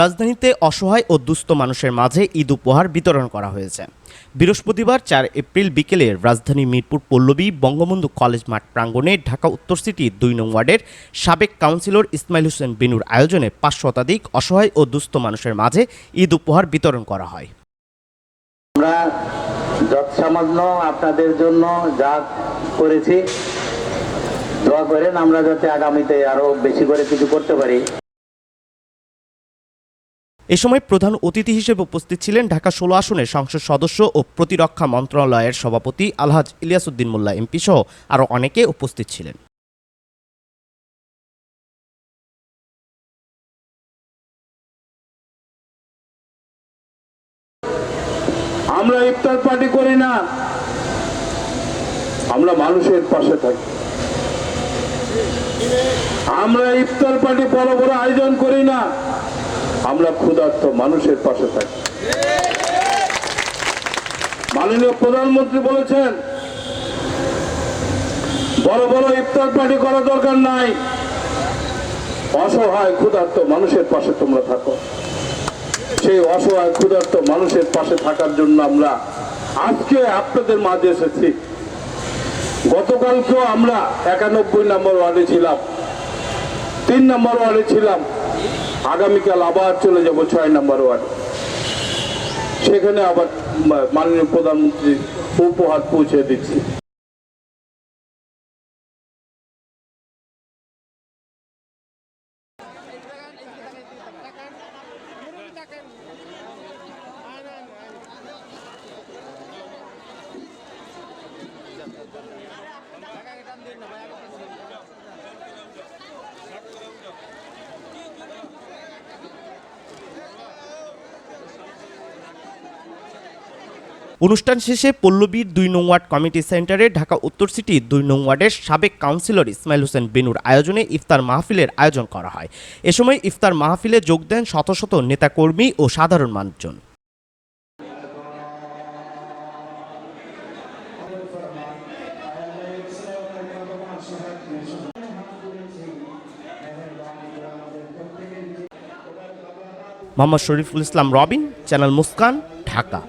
রাজধানীতে অসহায় ও দুস্থ মানুষের মাঝে ঈদ উপহার বিতরণ করা হয়েছে। বৃহস্পতিবার চার এপ্রিল বিকেলে রাজধানী মিরপুর পল্লবী বঙ্গবন্ধু কলেজ মাঠ প্রাঙ্গণে ঢাকা উত্তর সিটি দুই নং ওয়ার্ডের সাবেক কাউন্সিলর ইসমাইল হোসেন বিনুর আয়োজনে পাঁচ শতাধিক অসহায় ও দুস্থ মানুষের মাঝে ঈদ উপহার বিতরণ করা হয়। আমরা যৎসামান্য আপনাদের জন্য যা করেছি, দোয়া করেন আমরা যাতে আগামীতে আরও বেশি করে কিছু করতে পারি। এ সময় প্রধান অতিথি হিসেবে উপস্থিত ছিলেন ঢাকা ষোলো আসনের সংসদ সদস্য ও প্রতিরক্ষা মন্ত্রণালয়ের সভাপতি আলহাজ ইলিয়াসউদ্দিন মোল্লা, এমপি সহ আরও অনেকে উপস্থিত ছিলেন। আমরা ইফতার পার্টি করি না। আমরা মানুষের পাশে থাকি। আমরা ইফতার পার্টি বড় বড় আয়োজন করি না। আমরা ক্ষুধার্ত মানুষের পাশে থাকি। মাননীয় প্রধানমন্ত্রী বলেছেন, বড় বড় ইফতার পার্টি করা দরকার নাই। অসহায় ক্ষুধার্ত মানুষের পাশে তোমরা থাকো। সেই অসহায় ক্ষুধার্ত মানুষের পাশে থাকার জন্য আমরা আজকে আপনাদের মাঝে এসেছি। গতকালকেও আমরা একানব্বই নম্বর ওয়ার্ডে ছিলাম, তিন নম্বর ওয়ার্ডে ছিলাম। আগামীকাল আবার চলে যাব ছয় নম্বর ওয়ার্ড। সেখানে আবার মাননীয় প্রধানমন্ত্রী উপহার পৌঁছে দিচ্ছি। অনুষ্ঠান শেষে পল্লবীর দুই নং ওয়ার্ড কমিটি সেন্টারে ঢাকা উত্তর সিটি দুই নং ওয়ার্ডের সাবেক কাউন্সিলর ইসমাইল হোসেন বেনুর আয়োজনে ইফতার মাহফিলের আয়োজন করা হয়। এ সময় ইফতার মাহফিলে যোগ দেন শত শত নেতাকর্মী ও সাধারণ মানুষজন। মোহাম্মদ শরীফুল ইসলাম রবিন, চ্যানেল মুস্কান, ঢাকা।